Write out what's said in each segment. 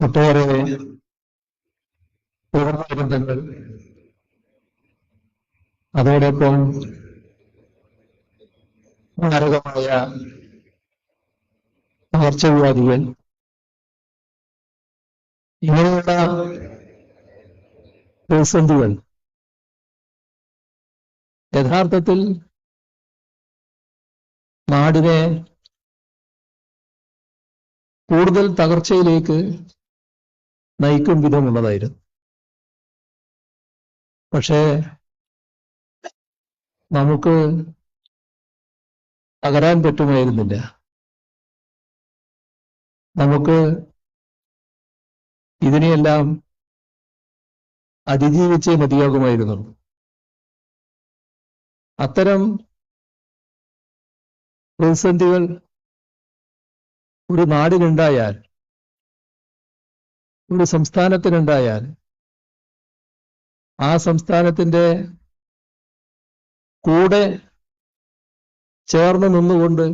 ഒട്ടേറെ പൂർണബന്ധങ്ങൾ അതോടൊപ്പം മാരകമായ പകർച്ചവ്യാധികൾ ഇങ്ങനെയുള്ള പ്രതിസന്ധികൾ യഥാർത്ഥത്തിൽ നാടിനെ കൂടുതൽ തകർച്ചയിലേക്ക് നയിക്കും വിധമുള്ളതായിരുന്നു പക്ഷേ നമുക്ക് തകരാൻ പറ്റുമായിരുന്നില്ല. നമുക്ക് ഇതിനെയെല്ലാം അതിജീവിച്ചേ മതിയാകുമായിരുന്നുള്ളൂ അത്തരം പ്രതിസന്ധികൾ ഒരു നാടിനുണ്ടായാൽ ഒരു സംസ്ഥാനത്തിനുണ്ടായാൽ ആ സംസ്ഥാനത്തിന്റെ കൂടെ ചേർന്ന് നിന്നുകൊണ്ട്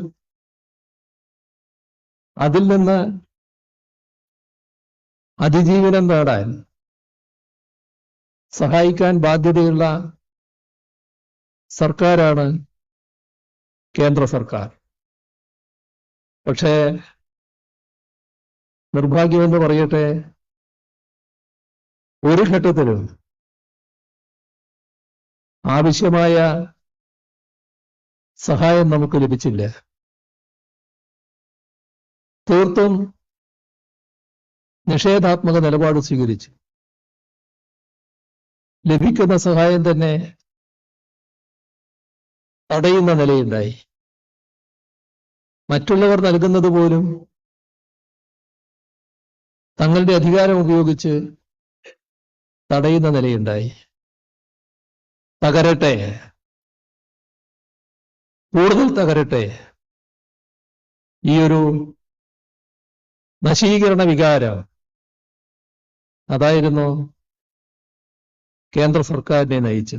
അതിൽ നിന്ന് അതിജീവനം നേടാൻ സഹായിക്കാൻ ബാധ്യതയുള്ള സർക്കാരാണ് കേന്ദ്ര സർക്കാർ. പക്ഷേ നിർഭാഗ്യമെന്ന് പറയട്ടെ ഒരു ഘട്ടത്തിലും ആവശ്യമായ സഹായം നമുക്ക് ലഭിച്ചില്ല. തീർത്തും നിഷേധാത്മക നിലപാട് സ്വീകരിച്ചു. ലഭിക്കുന്ന സഹായം തന്നെ തടയുന്ന നിലയുണ്ടായി. മറ്റുള്ളവർ നൽകുന്നത് പോലും തങ്ങളുടെ അധികാരം ഉപയോഗിച്ച് തടയുന്ന നിലയുണ്ടായി. തകരട്ടെ. കൂടുതൽ തകരട്ടെ. ഈ ഒരു നശീകരണ വികാരം അതായിരുന്നു കേന്ദ്ര സർക്കാരിനെ നയിച്ചു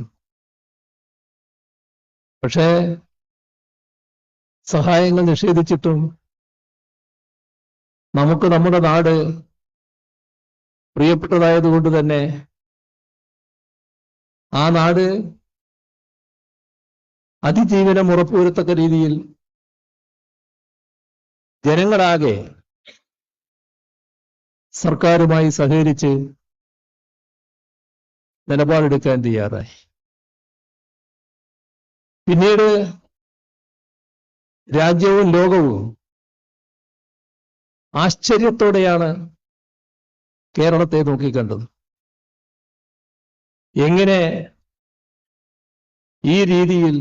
പക്ഷേ സഹായങ്ങൾ നിഷേധിച്ചിട്ടും നമുക്ക് നമ്മുടെ നാട് പ്രിയപ്പെട്ടതായതുകൊണ്ട് തന്നെ ആ നാട് അതിജീവനം ഉറപ്പുവരുത്തക്ക രീതിയിൽ ജനങ്ങളാകെ സർക്കാരുമായി സഹകരിച്ച് നിലപാടെടുക്കാൻ തയ്യാറായി. പിന്നീട് രാജ്യവും ലോകവും ആശ്ചര്യത്തോടെയാണ് കേരളത്തെ നോക്കിക്കണ്ടത്. എങ്ങനെ ഈ രീതിയിൽ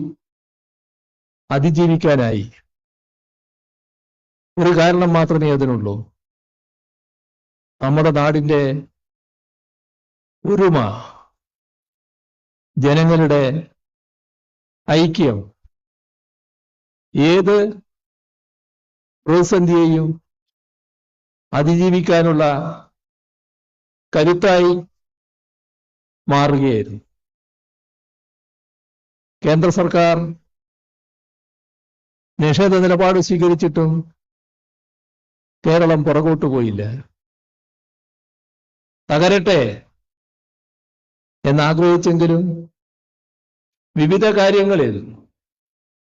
അതിജീവിക്കാനായി? ഒരു കാരണം മാത്രമേ അതിനുള്ളൂ. നമ്മുടെ നാടിന്റെ ഒരുമ ജനങ്ങളുടെ ഐക്യം ഏത് പ്രതിസന്ധിയെയും അതിജീവിക്കാനുള്ള കരുത്തായി മാറുകയായിരുന്നു. കേന്ദ്ര സർക്കാർ നിഷേധ നിലപാട് സ്വീകരിച്ചിട്ടും കേരളം പുറകോട്ട് പോയില്ല. തകരട്ടെ എന്നാഗ്രഹിച്ചെങ്കിലും വിവിധ കാര്യങ്ങളിൽ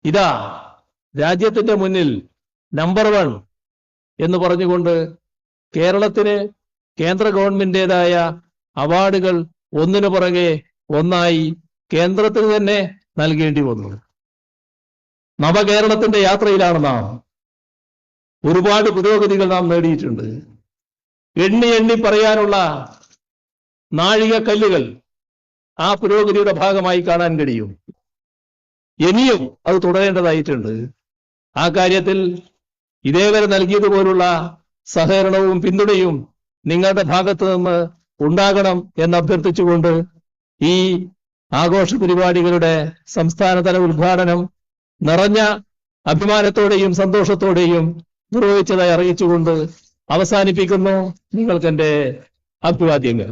ഇതാ രാജ്യത്തിന്റെ മുന്നിൽ നമ്പർ വൺ എന്ന് പറഞ്ഞുകൊണ്ട് കേരളത്തിന് കേന്ദ്ര ഗവൺമെന്റേതായ അവാർഡുകൾ ഒന്നിനു പുറകെ ഒന്നായി കേന്ദ്രത്തിന് തന്നെ നൽകേണ്ടി വന്നു. നവകേരളത്തിന്റെ യാത്രയിലാണ് നാം. ഒരുപാട് പുരോഗതികൾ നാം നേടിയിട്ടുണ്ട്. എണ്ണി എണ്ണി പറയാനുള്ള നാഴികക്കല്ലുകൾ ആ പുരോഗതിയുടെ ഭാഗമായി കാണാൻ കഴിയും. ഇനിയും അത് തുടരേണ്ടതായിട്ടുണ്ട്. ആ കാര്യത്തിൽ ഇതേവരെ നൽകിയതുപോലുള്ള സഹകരണവും പിന്തുണയും നിങ്ങളുടെ ഭാഗത്തു നിന്ന് ഉണ്ടാകണം എന്ന് അഭ്യർത്ഥിച്ചുകൊണ്ട് ഈ ആഘോഷ പരിപാടികളുടെ സംസ്ഥാനതല ഉദ്ഘാടനം നിറഞ്ഞ അഭിമാനത്തോടെയും സന്തോഷത്തോടെയും നിർവഹിച്ചതായി അറിയിച്ചുകൊണ്ട് അവസാനിപ്പിക്കുന്നു. നിങ്ങൾക്കെന്റെ അഭിവാദ്യങ്ങൾ.